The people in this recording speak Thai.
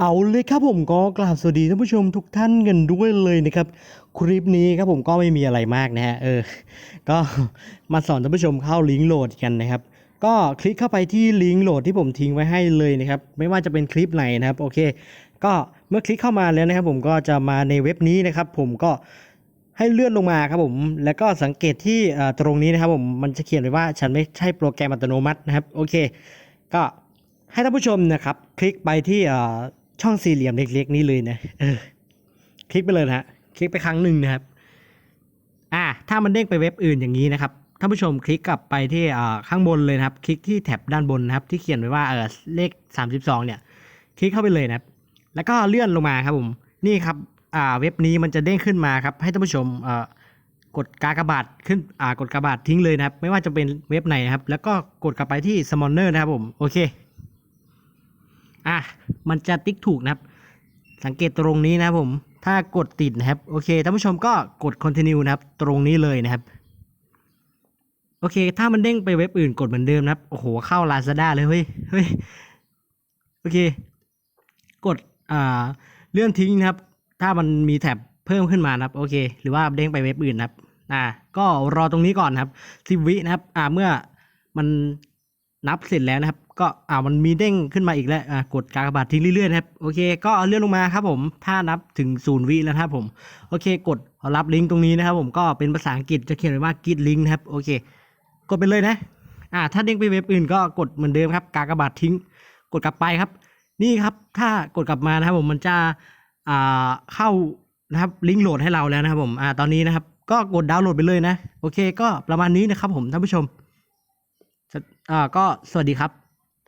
เอาเลยครับผมก็กราบสวัสดีท่านผู้ชมทุกท่านกันด้วยเลยนะครับคลิปนี้ครับผมก็ไม่มีอะไรมากนะฮะเออ ก็มาสอนท่านผู้ชมเข้าลิงก์โหลดกันนะครับ ก็คลิกเข้าไปที่ลิงก์โหลดที่ผมทิ้งไว้ให้เลยนะครับ ไม่ว่าจะเป็นคลิปไหนนะครับโอเค ก็เมื่อคลิกเข้ามาแล้วนะครับ ผมก็จะมาในเว็บนี้นะครับ ผมก็ให้เลื่อนลงมาครับผม แล้วก็สังเกตที่ตรงนี้นะครับผมมันจะเขียนไว้ว่าฉันไม่ใช่โปรแกรมอัตโนมัตินะครับโอเค ก็ให้ท่านผู้ชมนะครับ คลิกไปที่ ช่องสี่เหลี่ยมเล็ก ๆ นี้เลยนะเออคลิกไปเลยนะฮะคลิกไปครั้งหนึ่งนะครับ อ่า ถ้ามันเด้งไปเว็บอื่นอย่างนี้นะครับท่านผู้ชมคลิกกลับไปที่อ่อข้างบนเลยนะครับ คลิกที่แท็บด้านบนนะครับ ที่เขียนไว้ว่าเออเลข 32 เนี่ย คลิกเข้าไปเลยนะครับ แล้วก็เลื่อนลงมาครับผม นี่ครับอ่าเว็บนี้มันจะเด้งขึ้นมาครับ ให้ท่านผู้ชมเอ่อกดกากบาทขึ้นอ่ากดกากบาททิ้งเลยนะครับ ไม่ว่าจะเป็นเว็บไหนนะครับ แล้วก็กดกลับไปที่สมอนเนอร์นะครับผม โอเค อะมันจะติ๊กถูกนะครับ สังเกตตรงนี้นะครับผม ถ้ากดติดนะครับ โอเคท่านผู้ชมก็กด continue นะครับ ตรงนี้เลยนะครับ โอเค ถ้ามันเด้งไปเว็บอื่นกดเหมือนเดิมนะครับ โอ้โห เข้า Lazada เลยเฮ้ยเฮ้ยโอเค กดอ่าเลื่อนทิ้งนะครับ ถ้ามันมีแท็บเพิ่มขึ้นมานะครับ โอเค หรือว่าเด้งไปเว็บอื่นนะครับอ่าก็รอตรงนี้ก่อนนะครับสิบวินะครับ อ่าเมื่อมัน นับเสร็จแล้วนะครับ ก็อ่ามันมีเด้งขึ้นมาอีกแล้วอ่ากดกากบาททิ้งเรื่อยๆนะครับโอเค ก็เลื่อนลงมาครับผมถ้านับถึงศูนย์วิแล้วครับผมโอเค กดรับลิงก์ตรงนี้นะครับผมก็เป็นภาษาอังกฤษจะเขียนไว้ว่า git link นะครับโอเค กดไปเลยนะอ่าถ้าเด้งไปเว็บอื่นก็กดเหมือนเดิมครับ กากบาททิ้ง กดกลับไปครับ นี่ครับถ้ากดกลับมานะครับผมมันจะอ่าเข้านะครับลิงก์โหลดให้เราแล้วนะครับผมอ่าตอนนี้นะครับก็กดดาวน์โหลดไปเลยนะ โอเค ก็ประมาณนี้นะครับผมท่านผู้ชม อ่าก็สวัสดีครับ